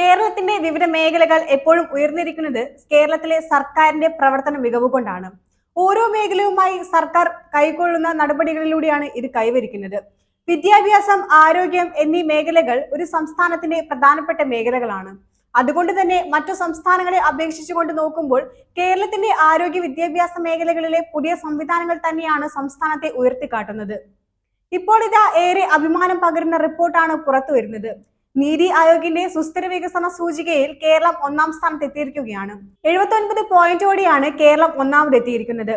കേരളത്തിന്റെ വിവിധ മേഖലകൾ എപ്പോഴും ഉയർന്നിരിക്കുന്നത് കേരളത്തിലെ സർക്കാരിന്റെ പ്രവർത്തന മികവ് കൊണ്ടാണ്. ഓരോ മേഖലയുമായി സർക്കാർ കൈക്കൊള്ളുന്ന നടപടികളിലൂടെയാണ് ഇത് കൈവരിക്കുന്നത്. വിദ്യാഭ്യാസം ആരോഗ്യം എന്നീ മേഖലകൾ ഒരു സംസ്ഥാനത്തിന്റെ പ്രധാനപ്പെട്ട മേഖലകളാണ്. അതുകൊണ്ട് തന്നെ മറ്റു സംസ്ഥാനങ്ങളെ അപേക്ഷിച്ചുകൊണ്ട് നോക്കുമ്പോൾ കേരളത്തിന്റെ ആരോഗ്യ വിദ്യാഭ്യാസ മേഖലകളിലെ പുതിയ സംവിധാനങ്ങൾ തന്നെയാണ് സംസ്ഥാനത്തെ ഉയർത്തിക്കാട്ടുന്നത്. ഇപ്പോൾ ഇതാ ഏറെ അഭിമാനം പകരുന്ന റിപ്പോർട്ടാണ് പുറത്തു വരുന്നത് നീതി ആയോഗിന്റെ സുസ്ഥിര വികസന സൂചികയിൽ കേരളം ഒന്നാം സ്ഥാനത്ത് എത്തിയിരിക്കുകയാണ് എഴുപത്തി ഒൻപത് പോയിന്റോടെയാണ് കേരളം ഒന്നാമത് എത്തിയിരിക്കുന്നത്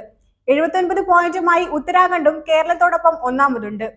എഴുപത്തി ഒൻപത് പോയിന്റുമായി ഉത്തരാഖണ്ഡും കേരളത്തോടൊപ്പം ഒന്നാമതുണ്ട്.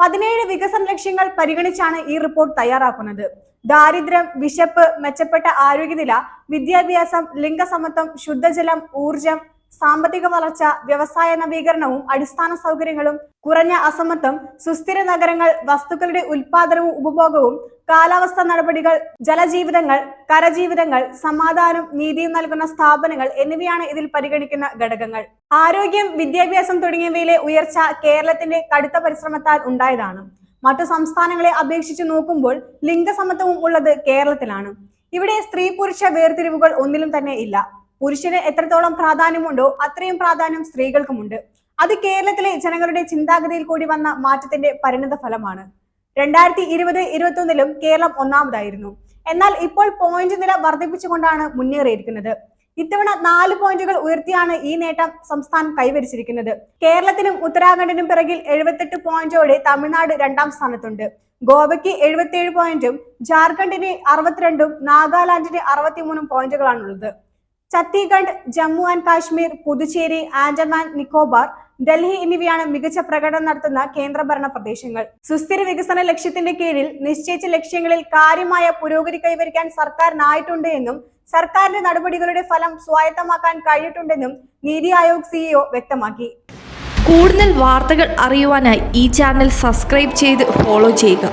പതിനേഴ് വികസന ലക്ഷ്യങ്ങൾ പരിഗണിച്ചാണ് ഈ റിപ്പോർട്ട് തയ്യാറാക്കുന്നത്. ദാരിദ്ര്യം വിശപ്പ് മെച്ചപ്പെട്ട ആരോഗ്യനില വിദ്യാഭ്യാസം ലിംഗസമത്വം ശുദ്ധജലം ഊർജം സാമ്പത്തിക വളർച്ച വ്യവസായ നവീകരണവും അടിസ്ഥാന സൗകര്യങ്ങളും കുറഞ്ഞ അസമത്വം സുസ്ഥിര നഗരങ്ങൾ വസ്തുക്കളുടെ ഉൽപാദനവും ഉപഭോഗവും കാലാവസ്ഥ നടപടികൾ ജലജീവിതങ്ങൾ കരജീവിതങ്ങൾ സമാധാനം നീതിയും നൽകുന്ന സ്ഥാപനങ്ങൾ എന്നിവയാണ് ഇതിൽ പരിഗണിക്കുന്ന ഘടകങ്ങൾ. ആരോഗ്യം വിദ്യാഭ്യാസം തുടങ്ങിയവയിലെ ഉയർച്ച കേരളത്തിന്റെ കടുത്ത പരിശ്രമത്താൽ ഉണ്ടായതാണ്. മറ്റു സംസ്ഥാനങ്ങളെ അപേക്ഷിച്ച് നോക്കുമ്പോൾ ലിംഗസമത്വവും ഉള്ളത് കേരളത്തിലാണ്. ഇവിടെ സ്ത്രീ പുരുഷ വേർതിരിവുകൾ ഒന്നിലും തന്നെ ഇല്ല. പുരുഷന് എത്രത്തോളം പ്രാധാന്യമുണ്ടോ അത്രയും പ്രാധാന്യം സ്ത്രീകൾക്കുമുണ്ട്. അത് കേരളത്തിലെ ജനങ്ങളുടെ ചിന്താഗതിയിൽ കൂടി വന്ന മാറ്റത്തിന്റെ പരിണത ഫലമാണ്. രണ്ടായിരത്തി ഇരുപത് ഇരുപത്തി ഒന്നിലും കേരളം ഒന്നാമതായിരുന്നു. എന്നാൽ ഇപ്പോൾ പോയിന്റ് നില വർദ്ധിപ്പിച്ചുകൊണ്ടാണ് മുന്നേറിയിരിക്കുന്നത്. ഇത്തവണ നാല് പോയിന്റുകൾ ഉയർത്തിയാണ് ഈ നേട്ടം സംസ്ഥാനം കൈവരിച്ചിരിക്കുന്നത്. കേരളത്തിനും ഉത്തരാഖണ്ഡിനും പിറകിൽ എഴുപത്തെട്ട് പോയിന്റോടെ തമിഴ്നാട് രണ്ടാം സ്ഥാനത്തുണ്ട്. ഗോവയ്ക്ക് എഴുപത്തിയേഴ് പോയിന്റും ജാർഖണ്ഡിന് അറുപത്തിരണ്ടും നാഗാലാൻഡിന് അറുപത്തിമൂന്നും പോയിന്റുകളാണുള്ളത് ഛത്തീസ്ഗഡ് ജമ്മു ആൻഡ് കാശ്മീർ പുതുച്ചേരി ആൻഡമാൻ നിക്കോബാർ ഡൽഹി എന്നിവയാണ് മികച്ച പ്രകടനം നടത്തുന്ന കേന്ദ്രഭരണ പ്രദേശങ്ങൾ. സുസ്ഥിര വികസന ലക്ഷ്യത്തിന്റെ കീഴിൽ നിശ്ചയിച്ച ലക്ഷ്യങ്ങളിൽ കാര്യമായ പുരോഗതി കൈവരിക്കാൻ സർക്കാരിനായിട്ടുണ്ട് എന്നും സർക്കാരിന്റെ നടപടികളുടെ ഫലം സ്വായത്തമാക്കാൻ കഴിഞ്ഞിട്ടുണ്ടെന്നും നീതി ആയോഗ് സിഇഒ വ്യക്തമാക്കി. കൂടുതൽ വാർത്തകൾ അറിയുവാനായി ഈ ചാനൽ സബ്സ്ക്രൈബ് ചെയ്ത് ഫോളോ ചെയ്യുക.